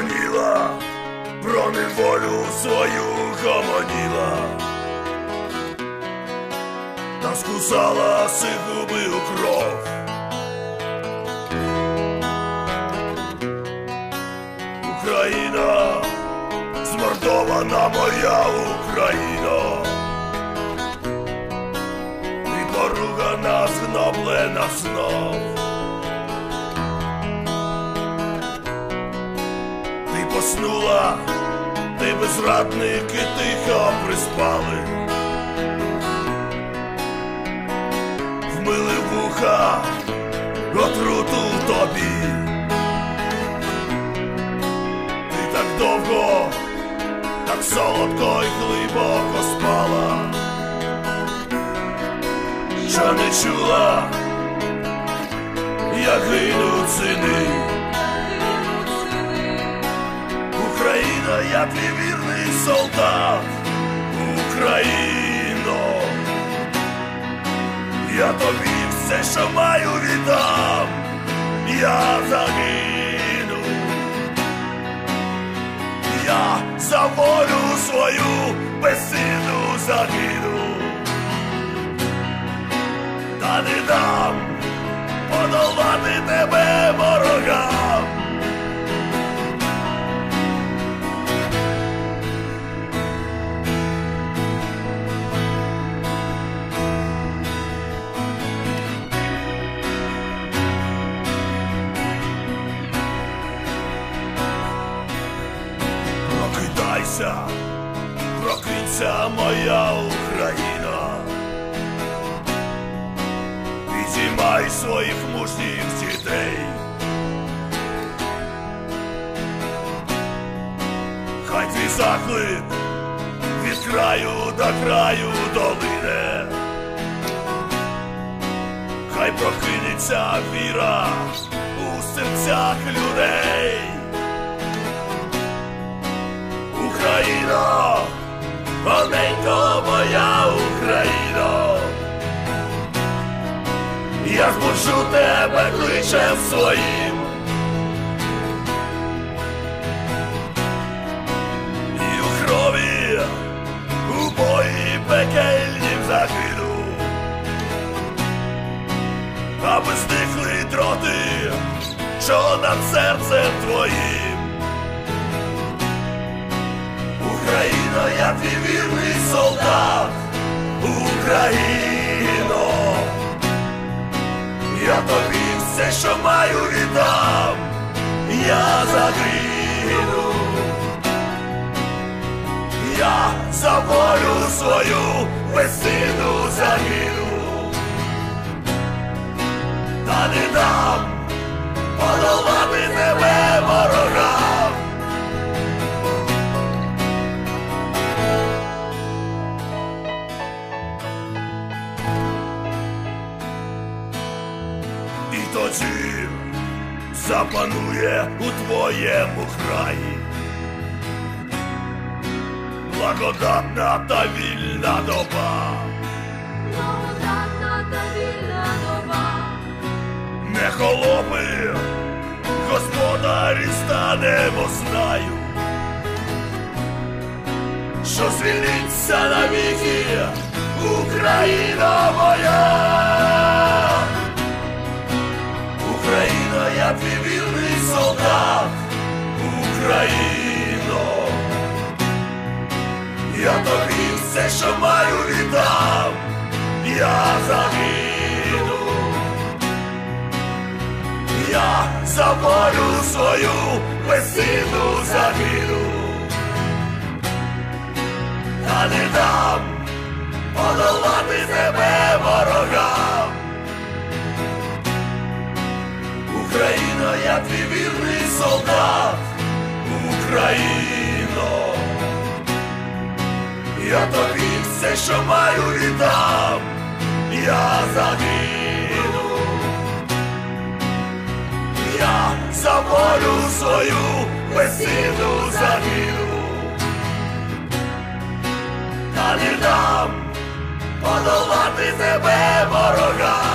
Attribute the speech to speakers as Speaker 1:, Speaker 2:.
Speaker 1: гомоніла, про неволю свою гомоніла, та скусала губи у кров. Україна, змордована моя Україна, і поругана, згноблена знов. Ти ти безрадники тихо приспали. Вмили вуха, отруту тобі. Ти так довго, так солодко й глибоко спала, що не чула, як гинуть сини. Я твій вірний солдат, Україно, я тобі все, що маю, віддам, я загину, я за волю свою безсильну загину, та не дам подолати тебе ворогам. Прокидайся, прокинься моя Україна. Підіймай своїх мужніх дітей. Хай твій заклик від краю до краю долине. Хай прокинеться віра у серцях людей. Україно, маленько моя Україно, я збуджу тебе кличем своїм. І у крові, у бої пекельнім загину, аби зникли дроти, що над серцем твоїм. Я твій вірний солдат, Україно, я тобі все, що маю, віддам, я загину, я за волю свою безсину загину, та не дам запанує у твоєму краї. Благодатна та вільна доба,
Speaker 2: Благодатна та вільна доба,
Speaker 1: не холопи, господарі станемо знаю, що звільниться навіки Україна моя. Я твій солдат, Україно, я тобі все, що маю, віддам, я загину, я за волю свою безсильну загину, та не дам подолати Україно, я тобі все, що маю, віддам, я загину, я за волю свою безсильну загину, та не дам подолати тебе ворогам.